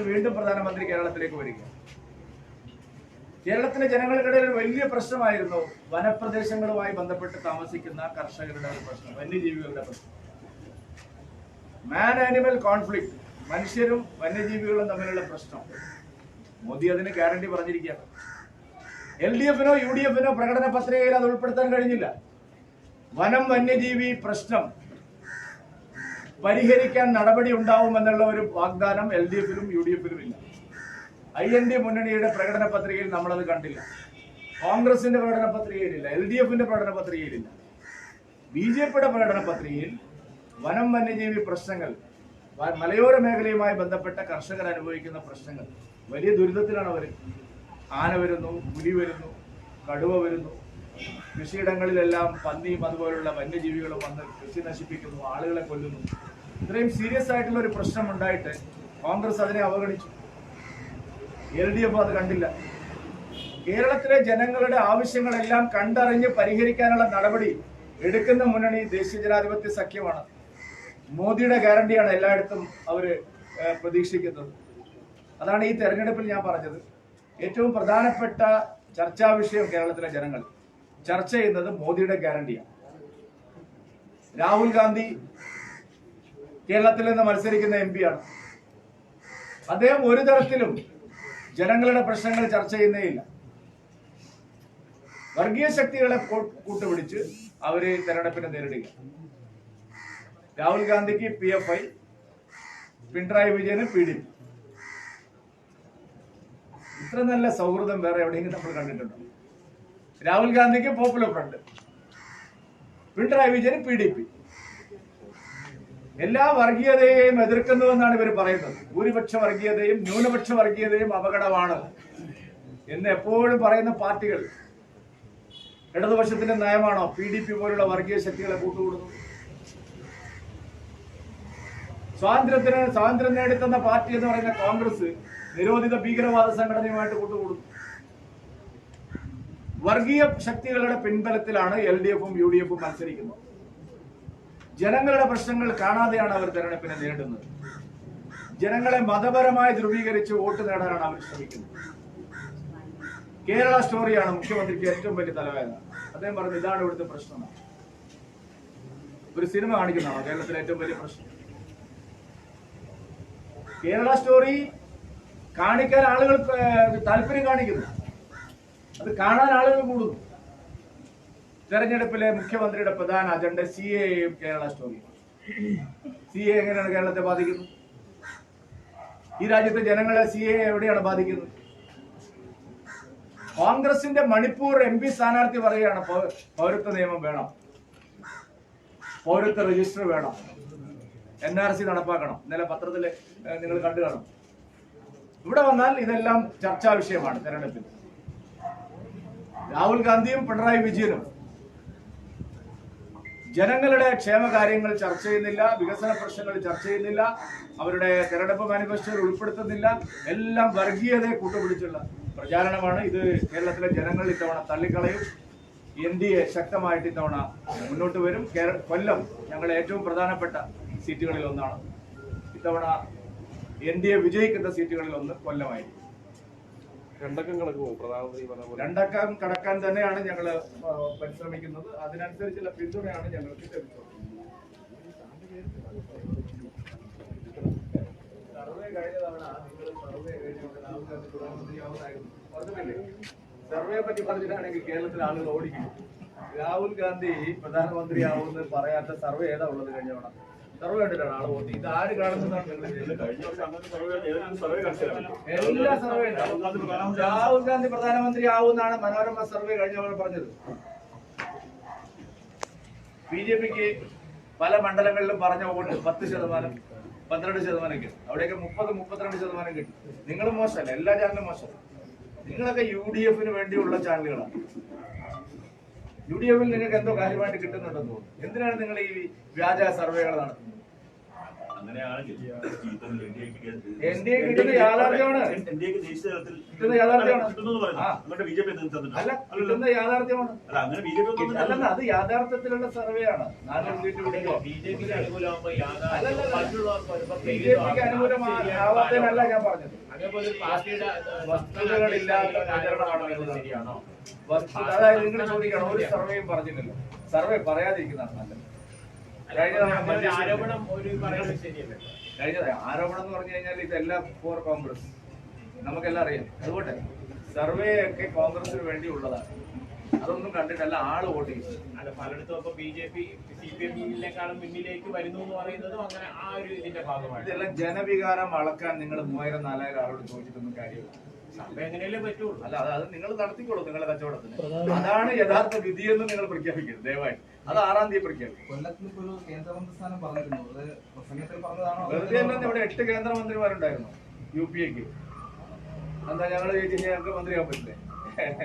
വീണ്ടും പ്രധാനമന്ത്രി കേരളത്തിലേക്ക് വരിക കേരളത്തിലെ ജനങ്ങൾക്കിടയിൽ വലിയ പ്രശ്നമായിരുന്നു വനപ്രദേശങ്ങളുമായി ബന്ധപ്പെട്ട് താമസിക്കുന്ന കർഷകരുടെ ഒരു പ്രശ്നം വന്യജീവികളുടെ പ്രശ്നം. മാൻ ആനിമൽ കോൺഫ്ലിക്ട് മനുഷ്യരും വന്യജീവികളും തമ്മിലുള്ള പ്രശ്നം. മോദി അതിന് ഗ്യാരണ്ടി പറഞ്ഞിരിക്കുകയാണ്. എൽ ഡി എഫിനോ യു ഡി എഫിനോ പ്രകടന പത്രികയിൽ അത് ഉൾപ്പെടുത്താൻ കഴിഞ്ഞില്ല. വനം വന്യജീവി പ്രശ്നം പരിഹരിക്കാൻ നടപടി ഉണ്ടാവുമെന്നുള്ള ഒരു വാഗ്ദാനം എൽ ഡി എഫിലും യു ഡി എഫിലും ഇല്ല. ഐ എൻ ഡി മുന്നണിയുടെ പ്രകടന പത്രികയിൽ നമ്മളത് കണ്ടില്ല. കോൺഗ്രസിന്റെ പ്രകടന പത്രികയിലില്ല എൽ ഡി എഫിന്റെ പ്രകടന പത്രികയിലില്ല. ബി ജെ പിയുടെ പ്രകടന പത്രികയിൽ വനം വന്യജീവി പ്രശ്നങ്ങൾ മലയോര മേഖലയുമായി ബന്ധപ്പെട്ട കർഷകർ അനുഭവിക്കുന്ന പ്രശ്നങ്ങൾ വലിയ ദുരിതത്തിലാണ് അവർ ആന വരുന്നു പുലി വരുന്നു കടുവ വരുന്നു. കൃഷിയിടങ്ങളിലെല്ലാം പന്നിയും അതുപോലുള്ള വന്യജീവികളും വന്ന് കൃഷി നശിപ്പിക്കുന്നു ആളുകളെ കൊല്ലുന്നു. ഇത്രയും സീരിയസ് ആയിട്ടുള്ള ഒരു പ്രശ്നം ഉണ്ടായിട്ട് കോൺഗ്രസ് അതിനെ അവഗണിച്ചു. എൽ ഡി എഫ് അത് കണ്ടില്ല. കേരളത്തിലെ ജനങ്ങളുടെ ആവശ്യങ്ങളെല്ലാം കണ്ടറിഞ്ഞ് പരിഹരിക്കാനുള്ള നടപടി എടുക്കുന്ന മുന്നണി ദേശീയ ജനാധിപത്യ സഖ്യമാണ്. മോദിയുടെ ഗ്യാരണ്ടിയാണ് എല്ലായിടത്തും ഏഹ്, പ്രതീക്ഷിക്കുന്നത്. അതാണ് ഈ തെരഞ്ഞെടുപ്പിൽ ഞാൻ പറഞ്ഞത്. ഏറ്റവും പ്രധാനപ്പെട്ട ചർച്ചാ വിഷയം കേരളത്തിലെ ജനങ്ങൾ. ചർച്ച ചെയ്യുന്നത് മോദിയുടെ ഗ്യാരണ്ടിയാണ്. രാഹുൽ ഗാന്ധി കേരളത്തിൽ നിന്ന് മത്സരിക്കുന്ന എം പിയാണ് അദ്ദേഹം ഒരു തരത്തിലും ജനങ്ങളുടെ പ്രശ്നങ്ങൾ ചർച്ച ചെയ്യുന്നേയില്ല. വർഗീയ ശക്തികളെ കൂട്ടുപിടിച്ച് അവരെ തെരഞ്ഞെടുപ്പിനെ നേരിടുക രാഹുൽ ഗാന്ധിക്ക് പി എഫ് ഐ പിണറായി വിജയന് പി ഡി ഇത്ര നല്ല സൗഹൃദം വേറെ എവിടെയെങ്കിലും നമ്മൾ കണ്ടിട്ടുണ്ടോ? രാഹുൽ ഗാന്ധിക്ക് പോപ്പുലർ ഫ്രണ്ട് പിണറായി വിജയന് പി ഡി പി എല്ലാ വർഗീയതയെയും എതിർക്കുന്നുവെന്നാണ് ഇവർ പറയുന്നത്. ഭൂരിപക്ഷ വർഗീയതയും ന്യൂനപക്ഷ വർഗീയതയും അപകടമാണ് എന്ന് എപ്പോഴും പറയുന്ന പാർട്ടികൾ. ഇടതുപക്ഷത്തിന്റെ നയമാണോ? പി ഡി പി പോലുള്ള വർഗീയ ശക്തികളെ കൂട്ടുകൂടുന്നു സ്വാതന്ത്ര്യത്തിന് സ്വാതന്ത്ര്യം നേടിത്തന്ന പാർട്ടി എന്ന് പറയുന്ന കോൺഗ്രസ് നിരോധിത ഭീകരവാദ സംഘടനയുമായിട്ട് കൂട്ടുകൂടുന്നു. വർഗീയ ശക്തികളുടെ പിൻബലത്തിലാണ് എൽ ഡി എഫും യു ഡി എഫും മത്സരിക്കുന്നത്. ജനങ്ങളുടെ പ്രശ്നങ്ങൾ കാണാതെയാണ് അവർ തെരഞ്ഞെടുപ്പിനെ നേരിടുന്നത്. ജനങ്ങളെ മതപരമായി ധ്രുവീകരിച്ച് വോട്ട് നേടാനാണ് അവർ ശ്രമിക്കുന്നത്. കേരള സ്റ്റോറിയാണ് മുഖ്യമന്ത്രിക്ക് ഏറ്റവും വലിയ തലവേദന. അദ്ദേഹം പറഞ്ഞു ഇതാണ് ഇവിടുത്തെ പ്രശ്നം. ഒരു സിനിമ കാണിക്കുന്നതാണ്? കേരളത്തിലെ ഏറ്റവും വലിയ പ്രശ്നം. കേരള സ്റ്റോറി കാണിക്കാൻ ആളുകൾ താല്പര്യം കാണിക്കുന്നു. അത് കാണാൻ ആളുകൾ കൂടുന്നു. തെരഞ്ഞെടുപ്പിലെ മുഖ്യമന്ത്രിയുടെ പ്രധാന അജണ്ട സി എയും കേരള സ്റ്റോറിയും സി എ എങ്ങനെയാണ് കേരളത്തെ ബാധിക്കുന്നത്? ഈ രാജ്യത്തെ ജനങ്ങളെ സി എ എവിടെയാണ് ബാധിക്കുന്നത്? കോൺഗ്രസിന്റെ മണിപ്പൂർ എം പി സ്ഥാനാർത്ഥി പറയുകയാണ് പൗരത്വ നിയമം വേണം. പൗരത്വ രജിസ്റ്റർ വേണം. എൻ ആർ സി നടപ്പാക്കണം. ഇന്നലെ പത്രത്തിൽ നിങ്ങൾ കണ്ടു കാണും. ഇവിടെ വന്നാൽ ഇതെല്ലാം ചർച്ചാ വിഷയമാണ് തെരഞ്ഞെടുപ്പിൽ. രാഹുൽ ഗാന്ധിയും പിണറായി വിജയനും ജനങ്ങളുടെ ക്ഷേമകാര്യങ്ങൾ ചർച്ച ചെയ്യുന്നില്ല വികസന പ്രശ്നങ്ങൾ ചർച്ച ചെയ്യുന്നില്ല അവരുടെ തെരഞ്ഞെടുപ്പ് മാനിഫെസ്റ്റോയിൽ ഉൾപ്പെടുത്തുന്നില്ല എല്ലാം വർഗീയതയെ കൂട്ടുപിടിച്ചുള്ള പ്രചാരണമാണ്. ഇത് കേരളത്തിലെ ജനങ്ങൾ ഇത്തവണ തള്ളിക്കളയും. എൻ ഡി എ ശക്തമായിട്ട് ഇത്തവണ മുന്നോട്ട് വരും. കൊല്ലം ഞങ്ങളുടെ ഏറ്റവും പ്രധാനപ്പെട്ട സീറ്റുകളിൽ ഒന്നാണ്. ഇത്തവണ എൻ ഡി എ വിജയിക്കുന്ന സീറ്റുകളിൽ ഒന്ന് കൊല്ലമായിരിക്കും. രണ്ടക്കം കടക്കുമോ പ്രധാനമന്ത്രി രണ്ടക്കം കടക്കാൻ തന്നെയാണ് ഞങ്ങൾ പരിശ്രമിക്കുന്നത്. അതിനനുസരിച്ചുള്ള പിന്തുണയാണ് ഞങ്ങൾക്ക് ലഭിച്ചത് സർവേ കഴിഞ്ഞ തവണ നിങ്ങൾ സർവേ കഴിഞ്ഞ രാഹുൽ ഗാന്ധി പ്രധാനമന്ത്രിയാവുന്നായിരുന്നു ഓർക്കുന്നില്ലേ സർവേയെ പറ്റി പറഞ്ഞിട്ടാണെങ്കിൽ കേരളത്തിലെ ആളുകൾ ഓടിക്കും രാഹുൽ ഗാന്ധി പ്രധാനമന്ത്രിയാവുമെന്ന് പറയാത്ത സർവേ ഏതാ ഉള്ളത് കഴിഞ്ഞ തവണ? സർവേ കണ്ടിട്ടാണ് ആൾ പോകുന്നത് ഇത് ആര് കാണുന്നതാണ് എല്ലാ സർവേ രാഹുൽ ഗാന്ധി പ്രധാനമന്ത്രി ആവുമെന്നാണ് മനോരമ സർവേ കഴിഞ്ഞവർ പറഞ്ഞത്. ബി ജെ പിക്ക് പല മണ്ഡലങ്ങളിലും പറഞ്ഞ വോട്ട് പത്ത് ശതമാനം പന്ത്രണ്ട് ശതമാനം കിട്ടും. അവിടെയൊക്കെ മുപ്പത് മുപ്പത്തിരണ്ട് ശതമാനം കിട്ടും. നിങ്ങൾ മോശമല്ല എല്ലാ ചാനലും മോശമല്ല. നിങ്ങളൊക്കെ യു ഡി എഫിന് വേണ്ടിയുള്ള ചാനലുകളാണ്. യു ഡി എഫിൽ നിങ്ങൾക്ക് എന്തോ കാര്യമായിട്ട് കിട്ടുന്നുണ്ടെന്ന് തോന്നുന്നു. എന്തിനാണ് നിങ്ങൾ ഈ വ്യാജ സർവേകൾ നടത്തുന്നത്? അങ്ങനെയാണെങ്കിൽ അല്ലെന്ന് അത് യാഥാർത്ഥ്യത്തിലുള്ള സർവേ ആണ്. നാനൂറ് സീറ്റ് പിടിക്കോ ബി ജെ പിക്ക് അനുകൂലമാകുമ്പോൾ യാഥാർത്ഥ്യം അല്ലല്ലല്ല. മറ്റുള്ളവർക്ക് വരുമ്പോൾ ബി ജെ പിക്ക് അനുകൂലമാവാത്തതിനല്ല ഞാൻ പറഞ്ഞത്. അതേപോലെ പാർട്ടിയുടെ വസ്തുതകളില്ലാത്ത പ്രചരണമാണ്. ശരിയാണോ? അതായത് നിങ്ങൾ ചോദിക്കണം ഒരു സർവേയും പറഞ്ഞിട്ടില്ല. സർവേ പറയാതിരിക്കുന്നതാണ് നല്ലത് കഴിഞ്ഞ തവണ അങ്ങനെ ഒരു മഞ്ചേശ്വരത്ത് ആരോപണം എന്ന് പറഞ്ഞു കഴിഞ്ഞാൽ ഇതെല്ലാം ഫോർ കോൺഗ്രസ് നമുക്കെല്ലാം അറിയാം. അതുകൊണ്ട് സർവേ ഒക്കെ കോൺഗ്രസിന് വേണ്ടി ഉള്ളതാണ്. അതൊന്നും കണ്ടിട്ടല്ല ആൾ വോട്ട് ചെയ്തു അല്ല പലയിടത്തും ഇപ്പൊ B J P C P എമ്മിനേക്കാളും മുന്നിലേക്ക് വരുന്നു എന്ന് പറയുന്നത് അങ്ങനെ ആ ഒരു ഇതിന്റെ ഭാഗമാണ് ഇതെല്ലാം ജനവികാരം അളക്കാൻ നിങ്ങൾ മൂവായിരം നാലായിരം ആളോട് ചോദിച്ചിട്ടൊന്നും കാര്യമില്ല. അല്ല അത് അത് നിങ്ങൾ നടത്തിക്കോളൂ നിങ്ങളുടെ കച്ചവടത്തിന്. അതാണ് യഥാർത്ഥ വിധി എന്ന് നിങ്ങൾ പ്രഖ്യാപിക്കരുത് ദയവായി. അത് ആറാം തീയതി പ്രഖ്യാപിക്കും. വെറുതെ അല്ലെന്ന് ഇവിടെ എട്ട് കേന്ദ്രമന്ത്രിമാരുണ്ടായിരുന്നു യു പി എക്ക്. എന്താ ഞങ്ങൾ ചോദിച്ചു ഞങ്ങൾക്ക് മന്ത്രിയാൻ പറ്റില്ലേ?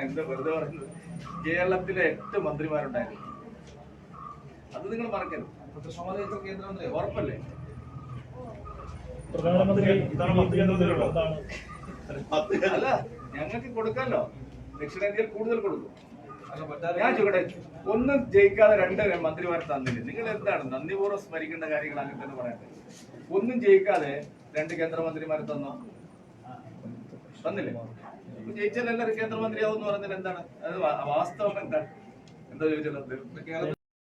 എന്താ വെറുതെ പറയുന്നത്? കേരളത്തിലെ എട്ട് മന്ത്രിമാരുണ്ടായിരുന്നു. അത് നിങ്ങൾ മറക്കരുത്. ഉറപ്പല്ലേ? പ്രധാനമന്ത്രി അല്ല ഞങ്ങൾക്ക് കൊടുക്കാമല്ലോ ദക്ഷിണേന്ത്യയിൽ കൂടുതൽ കൊടുക്കും. ഞാൻ ചോദിക്കട്ടെ ഒന്നും ജയിക്കാതെ രണ്ട് മന്ത്രിമാരെ തന്നില്ല? നിങ്ങൾ എന്താണ് നന്ദിപൂർവം സ്മരിക്കേണ്ട കാര്യങ്ങൾ അങ്ങനെ തന്നെ പറയട്ടെ ഒന്നും ജയിക്കാതെ രണ്ട് കേന്ദ്രമന്ത്രിമാരെ തന്നോ? തന്നില്ലേ? ജയിച്ചാൽ എല്ലാവരും കേന്ദ്രമന്ത്രിയാവും എന്ന് പറഞ്ഞാൽ എന്താണ്? അത് വാസ്തവം എന്താണ്? എന്താ ചോദിച്ചത്?